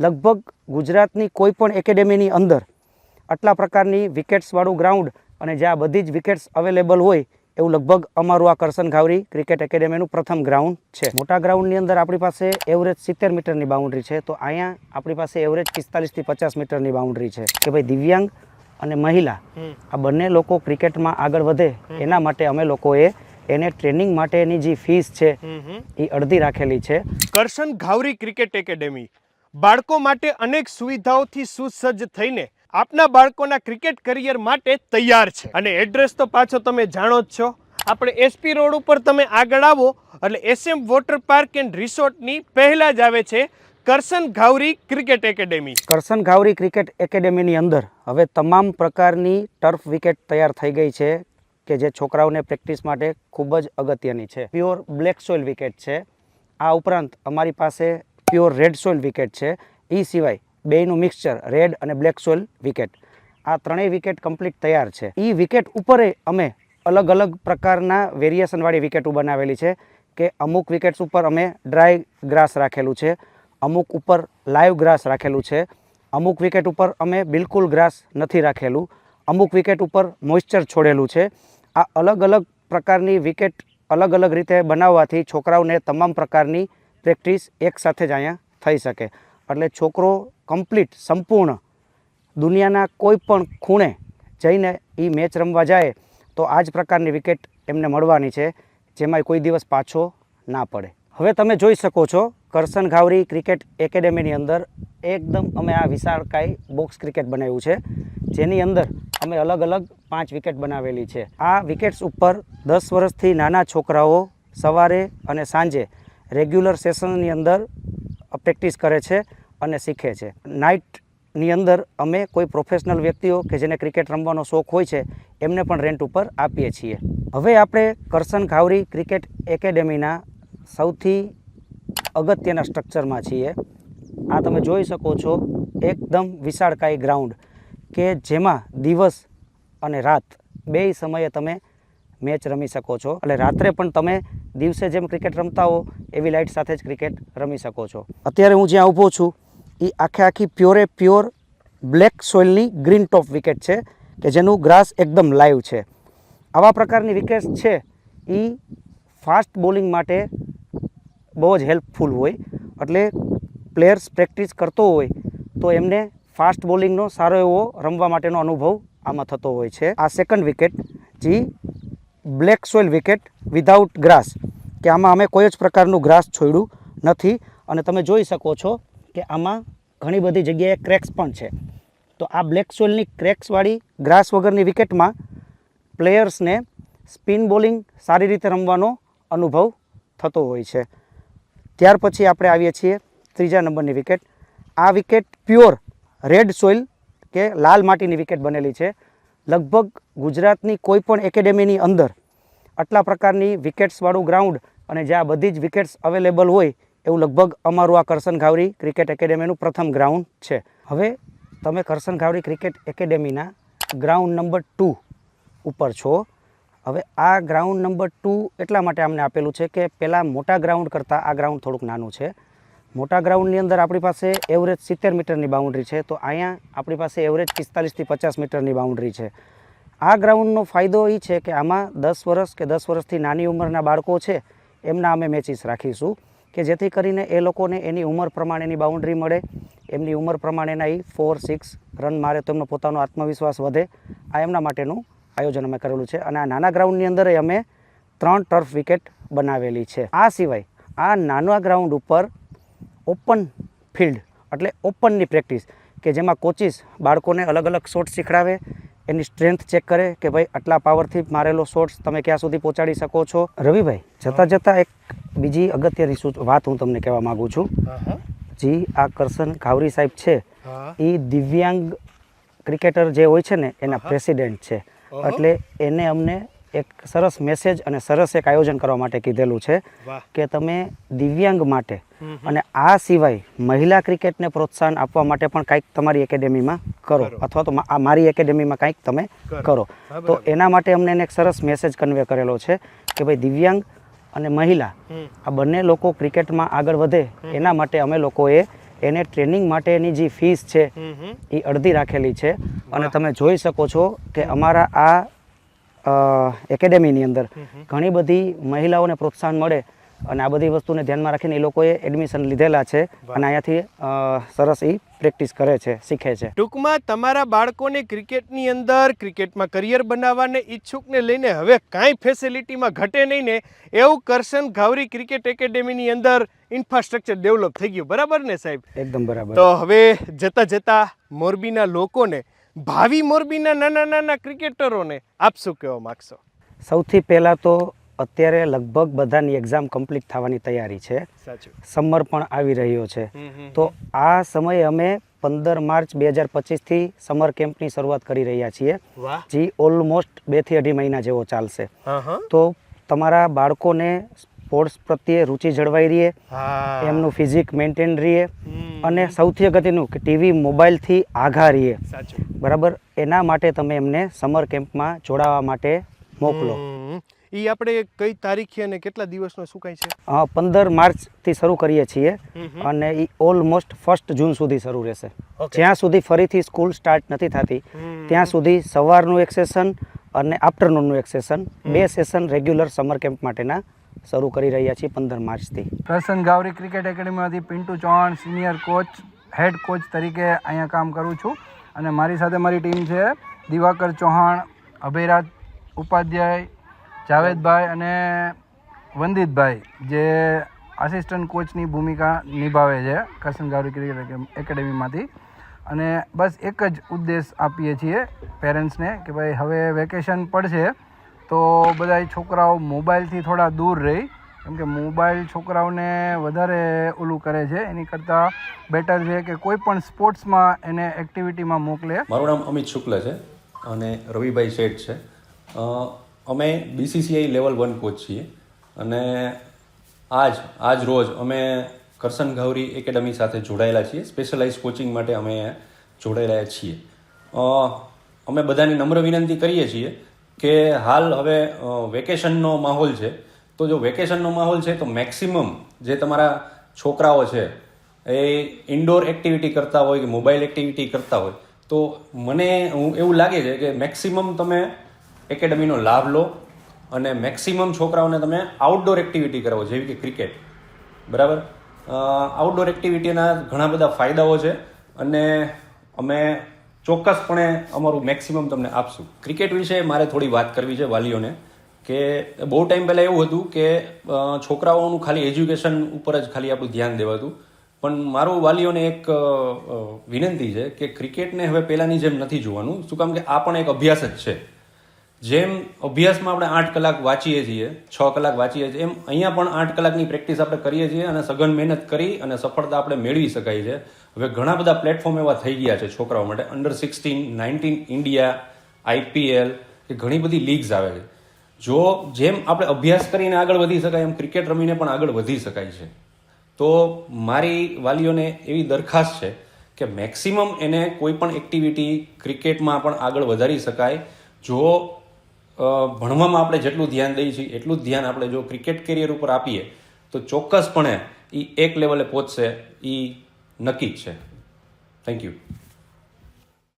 લગભગ ગુજરાતની કોઈ પણ એકેડેમીની અંદર આટલા પ્રકારની વિકેટ્સવાળું ગ્રાઉન્ડ અને જ્યાં બધી જ વિકેટ્સ અવેલેબલ હોય એવું લગભગ અમારું આ કરસન ઘાવરી ક્રિકેટ એકેડેમીનું પ્રથમ ગ્રાઉન્ડ છે. મોટા ગ્રાઉન્ડની અંદર આપણી પાસે એવરેજ સિત્તેર મીટરની બાઉન્ડ્રી છે. તો અહીંયા આપણી પાસે એવરેજ પિસ્તાલીસથી પચાસ મીટરની બાઉન્ડ્રી છે કે ભાઈ દિવ્યાંગ અને મહિલા આ બંને લોકો ક્રિકેટમાં આગળ વધે એના માટે અમે લોકોએ એને ટ્રેનિંગ માટેની જે ફીસ છે એ અડધી રાખેલી છે. Karsan Ghavri cricket academy. બાળકો માટે અનેક સુવિધાઓથી સુસજ્જ થઈને આપના બાળકોના ક્રિકેટ કરિયર માટે તૈયાર છે. અને એડ્રેસ તો પાછો તમે જાણો જ છો. આપણે એસપી રોડ ઉપર તમે આગળ આવો, એટલે એસએમ વોટર પાર્ક એન્ડ રિસોર્ટની પહેલા જ આવે છે Karsan Ghavri cricket academy. Karsan Ghavri cricket એકેડેમીની અંદર હવે તમામ પ્રકારની ટર્ફ વિકેટ તૈયાર થઈ ગઈ છે કે જે છોકરાઓને પ્રેક્ટિસ માટે ખૂબ જ અગત્યની છે. પ્યોર બ્લેક સોઇલ વિકેટ છે. આ ઉપરાંત અમારી પાસે પ્યોર રેડ સોઇલ વિકેટ છે. એ સિવાય બેયનું મિક્સચર રેડ અને બ્લેક સોઇલ વિકેટ. આ ત્રણેય વિકેટ કમ્પ્લીટ તૈયાર છે. એ વિકેટ ઉપર અમે અલગ અલગ પ્રકારના વેરિએશનવાળી વિકેટો બનાવેલી છે કે અમુક વિકેટ્સ ઉપર અમે ડ્રાય ગ્રાસ રાખેલું છે, અમુક ઉપર લાઈવ ગ્રાસ રાખેલું છે, અમુક વિકેટ ઉપર અમે બિલકુલ ગ્રાસ નથી રાખેલું, અમુક વિકેટ ઉપર મોઇશ્ચર છોડેલું છે. આ અલગ અલગ પ્રકારની વિકેટ અલગ અલગ રીતે બનાવવાથી છોકરાઓને તમામ પ્રકારની પ્રેક્ટિસ એકસાથે જ અહીંયા થઈ શકે. એટલે છોકરો કમ્પ્લીટ, સંપૂર્ણ દુનિયાના કોઈ પણ ખૂણે જઈને એ મેચ રમવા જાય, તો આ જ પ્રકારની વિકેટ એમને મળવાની છે જેમાં કોઈ દિવસ પાછો ના પડે. હવે તમે જોઈ શકો છો કરસન ઘાવરી ક્રિકેટ એકેડેમીની અંદર એકદમ અમે આ વિશાળકાય બોક્સ ક્રિકેટ બનાવ્યું છે, જેની અંદર અમે અલગ અલગ પાંચ વિકેટ બનાવેલી છે. આ વિકેટ્સ ઉપર દસ વર્ષથી નાના છોકરાઓ સવારે અને સાંજે રેગ્યુલર સેશનની અંદર પ્રેક્ટિસ કરે છે અને શીખે છે. નાઇટની અંદર અમે કોઈ પ્રોફેશનલ વ્યક્તિઓ કે જેને ક્રિકેટ રમવાનો શોખ હોય છે, એમને પણ રેન્ટ ઉપર આપીએ છીએ. હવે આપણે કરસન ઘાવરી ક્રિકેટ એકેડેમીના સૌથી અગત્યના સ્ટ્રક્ચરમાં છીએ. આ તમે જોઈ શકો છો એકદમ વિશાળકાય ગ્રાઉન્ડ કે જેમાં દિવસ અને રાત બેય સમયે તમે મેચ રમી શકો છો. એટલે રાત્રે પણ તમે દિવસે જેમ ક્રિકેટ રમતા હો, એવી લાઇટ સાથે જ ક્રિકેટ રમી શકો છો. અત્યારે હું જ્યાં ઊભો છું, એ આખે આખી પ્યોરે પ્યોર બ્લેક સોઇલની ગ્રીન ટોપ વિકેટ છે, કે જેનું ગ્રાસ એકદમ લાઈવ છે. આવા પ્રકારની વિકેટ છે, એ ફાસ્ટ બોલિંગ માટે બહુ જ હેલ્પફુલ હોય. એટલે પ્લેયર્સ પ્રેક્ટિસ કરતો હોય, તો એમને ફાસ્ટ બોલિંગનો સારો એવો રમવા માટેનો અનુભવ આમાં થતો હોય છે. આ સેકન્ડ વિકેટ જે black soil wicket without grass, કે આમાં અમે કોઈ જ પ્રકારનું ગ્રાસ છોડ્યું નથી. અને તમે જોઈ શકો છો કે આમાં ઘણી બધી જગ્યાએ ક્રેક્સ પણ છે. તો આ બ્લેક સોઇલની ક્રેક્સવાળી ગ્રાસ વગરની વિકેટમાં પ્લેયર્સને સ્પિન બોલિંગ સારી રીતે રમવાનો અનુભવ થતો હોય છે. ત્યાર પછી આપણે આવીએ છીએ ત્રીજા નંબરની વિકેટ. આ વિકેટ પ્યોર રેડ સોઇલ કે લાલ માટીની વિકેટ બનેલી છે. લગભગ ગુજરાતની કોઈ પણ એકેડેમીની અંદર આટલા પ્રકારની વિકેટ્સવાળું ગ્રાઉન્ડ અને જ્યાં બધી જ વિકેટ્સ અવેલેબલ હોય એવું લગભગ અમારું આ કરશન ઘાવરી ક્રિકેટ એકેડેમીનું પ્રથમ ગ્રાઉન્ડ છે. હવે તમે કરસન ઘાવરી ક્રિકેટ એકેડેમીના ગ્રાઉન્ડ નંબર ટુ ઉપર છો. હવે આ ગ્રાઉન્ડ નંબર ટુ એટલા માટે અમને આપેલું છે કે પહેલાં મોટા ગ્રાઉન્ડ કરતાં આ ગ્રાઉન્ડ થોડુંક નાનું છે. મોટા ગ્રાઉન્ડની અંદર આપણી પાસે એવરેજ સિત્તેર મીટરની બાઉન્ડ્રી છે. તો અહીંયા આપણી પાસે એવરેજ પિસ્તાલીસથી પચાસ મીટરની બાઉન્ડ્રી છે. આ ગ્રાઉન્ડનો ફાયદો એ છે કે આમાં દસ વર્ષ કે દસ વર્ષથી નાની ઉંમરના બાળકો છે, એમના અમે મેચિસ રાખીશું કે જેથી કરીને એ લોકોને એની ઉંમર પ્રમાણેની બાઉન્ડ્રી મળે, એમની ઉંમર પ્રમાણેના એ ફોર સિક્સ રન મારે તો એમનો પોતાનો આત્મવિશ્વાસ વધે. આ એમના માટેનું આયોજન અમે કરેલું છે અને આ નાના ગ્રાઉન્ડની અંદર અમે ત્રણ ટર્ફ વિકેટ બનાવેલી છે. આ સિવાય આ નાના ગ્રાઉન્ડ ઉપર ઓપન ફિલ્ડ એટલે ઓપનની પ્રેક્ટિસ કે જેમાં કોચિસ બાળકોને અલગ અલગ શોટ શીખડાવે એની સ્ટ્રેન્થ ચેક કરે કે ભાઈ આટલા પાવરથી મારેલો શોર્ટ્સ તમે ક્યાં સુધી પહોંચાડી શકો છો? રવિભાઈ જતાં જતાં એક બીજી અગત્યની વાત હું તમને કહેવા માગું છું. જી આ કરશન ઘાવરી સાહેબ છે. એ દિવ્યાંગ ક્રિકેટર જે હોય છે ને એના પ્રેસિડેન્ટ છે. એટલે એને અમને એક સરસ મેસેજ અને સરસ એક આયોજન કરવા માટે કીધેલું છે કે તમે દિવ્યાંગ માટે અને આ સિવાય મહિલા ક્રિકેટને પ્રોત્સાહન આપવા માટે પણ કંઈક તમારી એકેડેમીમાં કરો. અથવા તો આ મારી એકેડેમીમાં કંઈક તમે કરો. તો એના માટે અમને એને એક સરસ મેસેજ કન્વે કરેલો છે કે ભાઈ દિવ્યાંગ અને મહિલા આ બંને લોકો ક્રિકેટમાં આગળ વધે એના માટે અમે લોકોએ એને ટ્રેનિંગ માટેની જે ફીસ છે એ અડધી રાખેલી છે. અને તમે જોઈ શકો છો કે અમારા આ એકેડેમીની અંદર. ઘણી બધી મહિલાઓને પ્રોત્સાહન મળે અને આ બધી વસ્તુને ધ્યાનમાં રાખીને એ લોકોએ એડમિશન લીધેલા છે અને અહીંયાથી સરસ એ પ્રેક્ટિસ કરે છે શીખે છે. ટૂંકમાં તમારા બાળકોને ક્રિકેટની અંદર ક્રિકેટમાં કરિયર બનાવવાને ઈચ્છુકને લઈને હવે કાંઈ ફેસિલિટીમાં ઘટે નહીં ને એવું કરશન ઘાવરી ક્રિકેટ એકેડેમીની અંદર ઇન્ફ્રાસ્ટ્રક્ચર ડેવલપ થઈ ગયું. બરાબર ને સાહેબ? એકદમ બરાબર. તો હવે જતા જતા મોરબીના લોકોને ભાવિ મોરબીના નાના નાના ક્રિકેટરોને આપ શું કહેવા માગશો? સૌથી પહેલાં તો અત્યારે લગભગ બધાની એક્ઝામ કમ્પ્લીટ થવાની તૈયારી છે. સમર પણ આવી રહ્યો છે. તો આ સમયે અમે પંદર માર્ચ બે હજાર પચીસથી સમર કેમ્પની શરૂઆત કરી રહ્યા છીએ. જે ઓલમોસ્ટ બેથી અઢી મહિના જેવો ચાલશે. તો તમારા બાળકોને સ્પોર્ટ્સ પ્રત્યે રુચિ જળવાઈ રહે હા. એમનું ફિઝિક મેન્ટેન રહે અને સૌથી અગત્યનું કે ટીવી મોબાઈલથી આઘા રહીએ. બરાબર? એના માટે તમે એમને સમર કેમ્પમાં જોડાવા માટે મોકલો. એ આપણે કઈ તારીખે અને કેટલા દિવસનો કાંઈ છે? હા પંદર માર્ચથી શરૂ કરીએ છીએ અને એ ઓલમોસ્ટ ફર્સ્ટ જૂન સુધી શરૂ રહેશે. જ્યાં સુધી ફરીથી સ્કૂલ સ્ટાર્ટ નથી થતી ત્યાં સુધી સવારનું એક સેશન અને આફ્ટરનૂનનું એક સેશન બે સેશન રેગ્યુલર સમર કેમ્પ માટેના શરૂ કરી રહ્યા છીએ પંદર માર્ચથી. Karsan Ghavri cricket એકેડમીમાંથી Pintu Chauhan, senior coach, head coach તરીકે અહીંયા કામ કરું છું. અને મારી સાથે મારી ટીમ છે દિવાકર ચૌહાણ, અભયરાજ ઉપાધ્યાય, જાવેદભાઈ અને વંદિતભાઈ, જે આસિસ્ટન્ટ કોચની ભૂમિકા નિભાવે છે કરસન ગાવરી ક્રિકેટ એકેડમીમાંથી. અને બસ એક જ ઉદ્દેશ આપીએ છીએ પેરેન્ટ્સને કે ભાઈ હવે વેકેશન પડશે તો બધા છોકરાઓ મોબાઈલથી થોડા દૂર રહી. કેમ કે મોબાઈલ છોકરાઓને વધારે ઓલું કરે છે. એની કરતાં બેટર છે કે કોઈ પણ સ્પોર્ટ્સમાં એને એક્ટિવિટીમાં મોકલે. મારું નામ અમિત શુક્લ છે અને રવિભાઈ શેઠ છે. અમે બીસીસીઆઈ લેવલ વન કોચ છીએ અને આજ આજ રોજ અમે કરસન ઘાવરી એકેડમી સાથે જોડાયેલા છીએ. સ્પેશિયલાઇઝ કોચિંગ માટે અમે જોડાયેલા છીએ. અમે બધાની નમ્ર વિનંતી કરીએ છીએ કે હાલ હવે વેકેશનનો માહોલ છે. તો જો વેકેશનનો માહોલ છે, તો મેક્સિમમ જે તમારા છોકરાઓ છે, એ ઇન્ડોર એક્ટિવિટી કરતા હોય કે મોબાઈલ એક્ટિવિટી કરતા હોય, તો મને હું એવું લાગે છે કે મેક્સિમમ તમે એકેડમીનો લાભ લો અને મેક્સિમમ છોકરાઓને તમે આઉટડોર એક્ટિવિટી કરાવો, જેવી કે ક્રિકેટ બરાબર? આઉટડોર એક્ટિવિટીના ઘણા બધા ફાયદાઓ છે અને અમે ચોક્કસપણે અમારું મેક્સિમમ તમને આપશું. ક્રિકેટ વિશે મારે થોડી વાત કરવી છે વાલીઓને, કે બહુ ટાઈમ પહેલાં એવું હતું કે છોકરાઓનું ખાલી એજ્યુકેશન ઉપર જ ખાલી આપણું ધ્યાન દેવાતું. પણ મારું વાલીઓને એક વિનંતી છે કે ક્રિકેટને હવે પહેલાંની જેમ નથી જોવાનું. શું કામ કે આ પણ એક અભ્યાસ જ છે. જેમ અભ્યાસમાં આપણે આઠ કલાક વાંચીએ છીએ, છ કલાક વાંચીએ છીએ, એમ અહીંયા પણ આઠ કલાકની પ્રેક્ટિસ આપણે કરીએ છીએ અને સઘન મહેનત કરી અને સફળતા આપણે મેળવી શકાય છે. હવે ઘણા બધા પ્લેટફોર્મ એવા થઈ ગયા છે છોકરાઓ માટે. Under sixteen nineteen India IPL કે ઘણી બધી લીગ્સ આવે છે. જો જેમ આપણે અભ્યાસ કરીને આગળ વધી શકાય, એમ ક્રિકેટ રમીને પણ આગળ વધી શકાય છે. તો મારી વાલીઓને એવી દરખાસ્ત છે કે મેક્સિમમ એને કોઈ પણ એક્ટિવિટી ક્રિકેટમાં પણ આગળ વધારી શકાય. જો ભણવામાં આપણે જેટલું ધ્યાન દઈએ છીએ, એટલું જ ધ્યાન આપણે જો ક્રિકેટ કેરિયર ઉપર આપીએ, તો ચોક્કસપણે એ એક લેવલે પહોંચશે એ નક્કી જ છે. Thank you